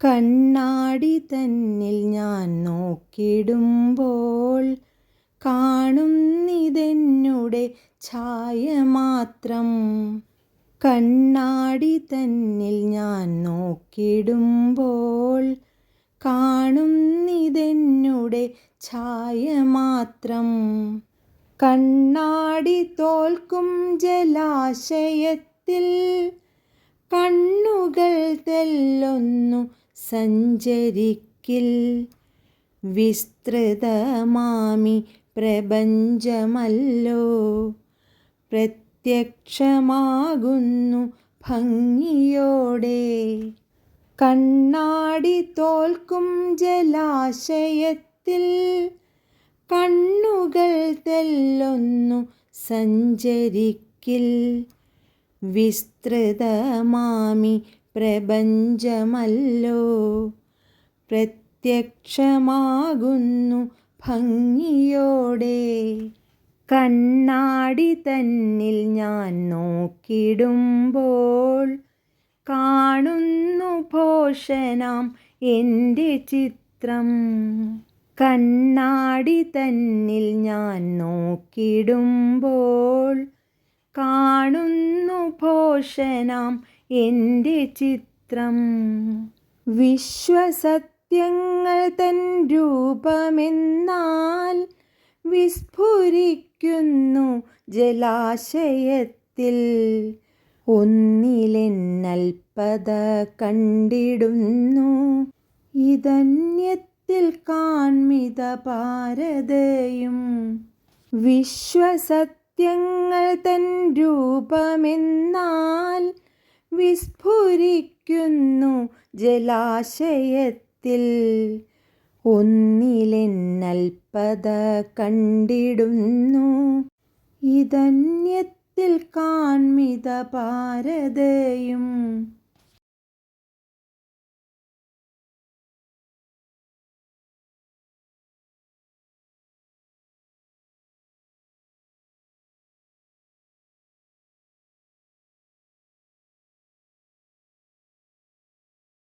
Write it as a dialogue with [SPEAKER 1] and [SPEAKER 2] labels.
[SPEAKER 1] കണ്ണാടി തന്നിൽ ഞാൻ നോക്കിടുമ്പോൾ കാണുന്നിതെന്നുടെ ഛായ മാത്രം. കണ്ണാടി തന്നിൽ ഞാൻ നോക്കിടുമ്പോൾ കാണുന്നിതെന്നുടെ ഛായ മാത്രം. കണ്ണാടി തോൽക്കും ജലാശയത്തിൽ കണ്ണുകൾ തെല്ലൊന്നു സഞ്ചരിക്കിൽ വിസ്തൃതമാമി പ്രപഞ്ചമല്ലോ. പ്രത്യക്ഷമാകുന്നു ഭംഗിയോടെ. കണ്ണാടി തോൽക്കും ജലാശയത്തിൽ കണ്ണുകൾ തെല്ലൊന്നു സഞ്ചരിക്കിൽ വിസ്തൃതമാമി പ്രപഞ്ചമല്ലോ. പ്രത്യക്ഷമാകുന്നു ഭംഗിയോടെ. കണ്ണാടി തന്നിൽ ഞാൻ നോക്കിടുമ്പോൾ കാണുന്നു ഭോഷനാം എന്റെ ചിത്രം. കണ്ണാടി തന്നിൽ ഞാൻ നോക്കിടുമ്പോൾ കാണുന്നു ഭോഷനാം എന്റെ ചിത്രം. വിശ്വസത്യങ്ങൾ തൻ രൂപമെന്നാൽ വിസ്ഫുരിക്കുന്നു ജലാശയത്തിൽ. ഒന്നിലെന്നൽപ്പത കണ്ടിടുന്നു ഇതന്യത്തിൽ കാൺമിത പാരതയും വിശ്വസത്യങ്ങൾ തൻ രൂപമെന്നാൽ വിസ്ഫുരിക്കുന്നു ജലാശയത്തിൽ. ഒന്നിലെന്നൽപ്പത കണ്ടിടുന്നു ഇതന്യത്തിൽ കാൺമിത പാരതയും